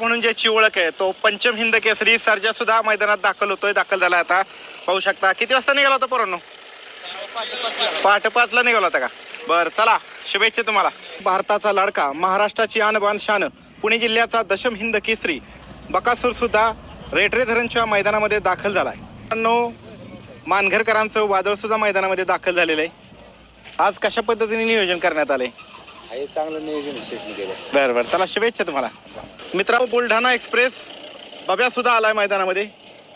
म्हणून ज्याची ओळख आहे तो पंचम हिंद केसरी सर्जा सुद्धा मैदानात दाखल होतोय दाखल झाला आता. पाहू शकता. किती वाजता निघाला होता पोरांनो? पहाटे पाचला निघाला होता का? बरं चला शुभेच्छा तुम्हाला. भारताचा लाडका महाराष्ट्राची आणबान शान पुणे जिल्ह्याचा दशम हिंद केसरी बकासूर सुद्धा रेटरे धरणच्या मैदानामध्ये दाखल झालाय. मित्रांनो मानघरकरांचं वादळ सुद्धा मैदानामध्ये दाखल झालेलं आहे. आज कशा पद्धतीने नियोजन करण्यात आले हे चांगलं नियोजन शेटने केलं बरं बरं. चला शुभेच्छा तुम्हाला. मित्रांनो बुलढाणा एक्सप्रेस बब्या सुद्धा आलाय मैदानामध्ये.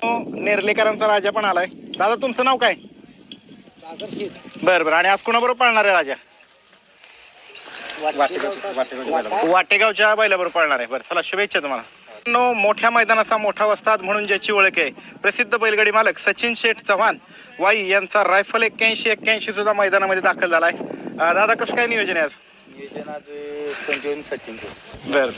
हो, नेर्लेकरांचा राजा पण आलाय. दादा तुमचं नाव काय? सागर शेत बरं बरं. आणि आज कोणाबरोबर पाळणार आहे राजा? वाटेगावच्या बैलाबरोबर पाळणार आहे. बरं चला शुभेच्छा तुम्हाला. मित्रांनो, मोठ्या मैदानाचा मोठा वस्ताद म्हणून ज्याची ओळख आहे प्रसिद्ध बैलगाडी मालक सचिन शेठ चव्हाण वाई यांचा रायफल एक्क्याऐंशी एक्क्याऐंशी सुद्धा मैदानामध्ये दाखल झालाय. अं, दादा कसं काय नियोजन आहे आज? नियोजन आज संजीवन सचिन बरं.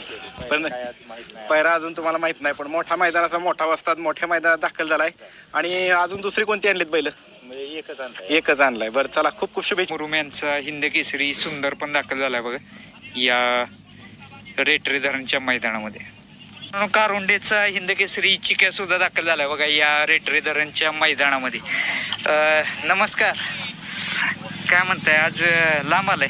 पण काय आज माहीत नाही. पैरा अजून तुम्हाला माहीत नाही पण मोठ्या मैदानाचा मोठा वस्ताद मोठ्या मैदानात दाखल झालाय. आणि अजून दुसरी कोणती आणलीत बैल? म्हणजे एकच आणताय एकच आणलाय. बरं चला खूप खूप शुभेच्छा. मुरुम यांचा हिंद केसरी सुंदर पण दाखल झालाय बघा. या रेटरे धरणच्या मैदानामध्ये. मित्रांनो, कारुंडेचा हिंद केसरी चिक्या सुद्धा दाखल झालाय बघा या रेटरे धरणच्या मैदानामध्ये. अं, नमस्कार. काय म्हणताय? आज अं, लांब आलाय.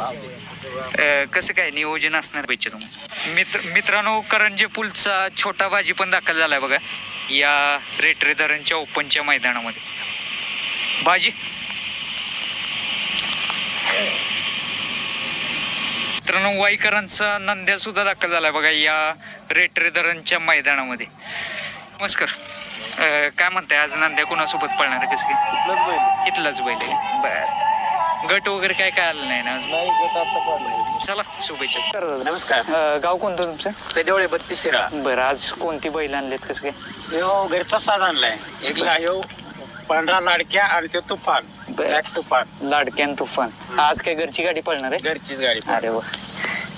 अं, कसं काय नियोजन असणार पाहिजे तुम्हाला मित्र मित्रांनो करंजे पुलचा छोटा भाजी पण दाखल झालाय बघा. या रेटरे धरणच्या ओपनच्या मैदानामध्ये. भाजी मित्रांनो वाईकरांचा नंद्या सुद्धा दाखल झालाय बघा या रेटरे धरणच्या मैदानामध्ये. नमस्कार. अं, काय म्हणताय? आज नंद्या कोणासोबत पळणार आहे कसं काय? इथलाच बैल आहे. बर. गट वगैरे काय काय आलं नाही ना? अजून? चला शुभेच्छा. नमस्कार. अं, गाव कोणतं तुमचं? पेदेवळे बत्तीस शिरा. बरं आज कोणती बैल आणलेत कसं काय? ह्यो घरचा साज आणलाय. एक ला ह्यो पांढरा लाडक्या आणि तो तुफान. बर. ब्लॅक तुफान. लाडक्यान तुफान. आज काय घरची गाडी पळणार आहे? घरचीच गाडी अरे वा.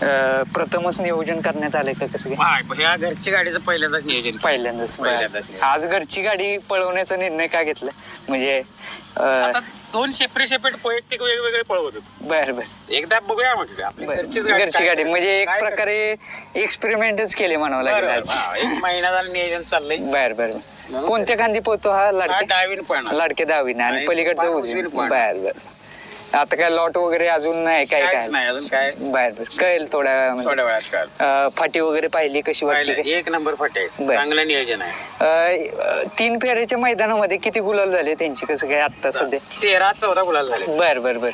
अं, प्रथमच नियोजन करण्यात आलं का कसं काय? हा, ह्या घरची गाडीचं पहिल्यांदाच नियोजन पहिल्यांदाच. बरं. पहिल्यांदाच. आज घरची गाडी पळवण्याचा निर्णय का घेतला? म्हणजे आता दोन सेपरेट सेपरेट वैयक्तिक वेगवेगळे पळवत होतो. बर बर. एकदा बघूया म्हटलं आपली बर. घरचीच गाडी घरची काय गाडी. म्हणजे एक काय प्रकारे एक्सपेरिमेंटच केले म्हणावं लागेल बरं. आज. हा, एक महिना झाला नियोजन चाललंय. बर बर. कोणत्या खांदी पोहतो हा हा लाडके? डावीन पण लाडके दहावीने आणि आणि पलीकडचं उजवीन. उजवीन. बर बर. आता काय लॉट वगैरे अजून नाही काय काहीच काय? नाही अजून काय? बर कळेल थोड्या वेळामध्ये. थोड्या वेळात काल अं, फाटी वगैरे पाहिली कशी वाटली काय? एक नंबर फटे आहेत. बर. चांगलं नियोजन आहे. अं, तीन फेऱ्याच्या मैदानामध्ये किती गुलाल झाले त्यांची कसं काय आत्ता सध्या? तेरा चौदा गुलाल झाले. बर बर बर.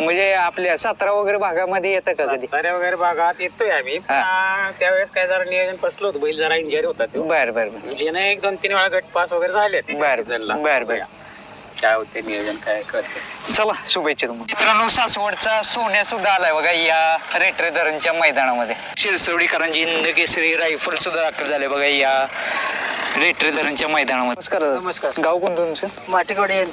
म्हणजे आपल्या सातारा वगैरे भागामध्ये येतं का कधी? सातारा वगैरे भागात येतोय आम्ही. हा. आ, त्यावेळेस काय जरा नियोजन फसलो होतं. बैल जरा इंजरी होता तो. बर बर बर. म्हणजे ना एक दोन तीन वेळा गट पास वगैरे झाले बर, बर, बर. काय होते नियोजन काय करते चला शुभेच्छा तुम्हाला. मित्रांनो सासवडचा सोन्या सुद्धा आलाय बघा या रेटरे धरणच्या मैदानामध्ये. शिरसवडीकरांची हिंद केसरी रायफल सुद्धा दाखल झाले बघा या रेटरे धरणच्या मैदानामध्ये. नमस्कार दादा. नमस्कार. गाव कोणतं तुमचं? माटेकडे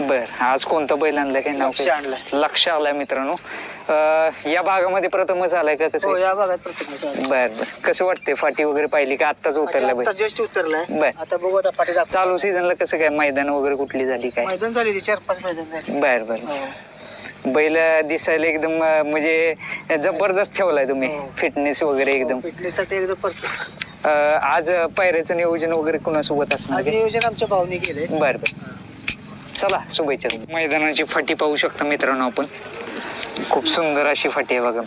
बर. आज कोणतं बैल आणलंय? काय नाव लक्ष काय? आणलंय. लक्ष आलाय मित्रांनो. अं, या भागामध्ये प्रथमच आलाय का कसं? हो या भागात प्रत्येक बर बर. कसं वाटतंय? फाटी वगैरे पाहिली का? आत्ताच उतरलाय आता बैल जस्ट उतरलाय. बर. आता बघू आता पाठी दाखव. चालू सीझनला कसं काय? मैदान वगैरे कुठली झाली काय? मैदान झाली ती चार पाच मैदान झाली. बर बर. हो. बैल दिसायला एकदम अं, म्हणजे जबरदस्त ठेवलाय तुम्ही. हो. फिटनेस वगैरे एकदम. फिटनेस साठी एकदम परफेक्ट अं, आज पायऱ्याचं नियोजन वगैरे कुणासोबत असणार आज? नियोजन आमच्या भावनी केले बर बर. चला शुभेच्छा मैदानाची फाटी पाहू शकता मित्रांनो आपण. खूप सुंदर अशी फाटी आहे बघा.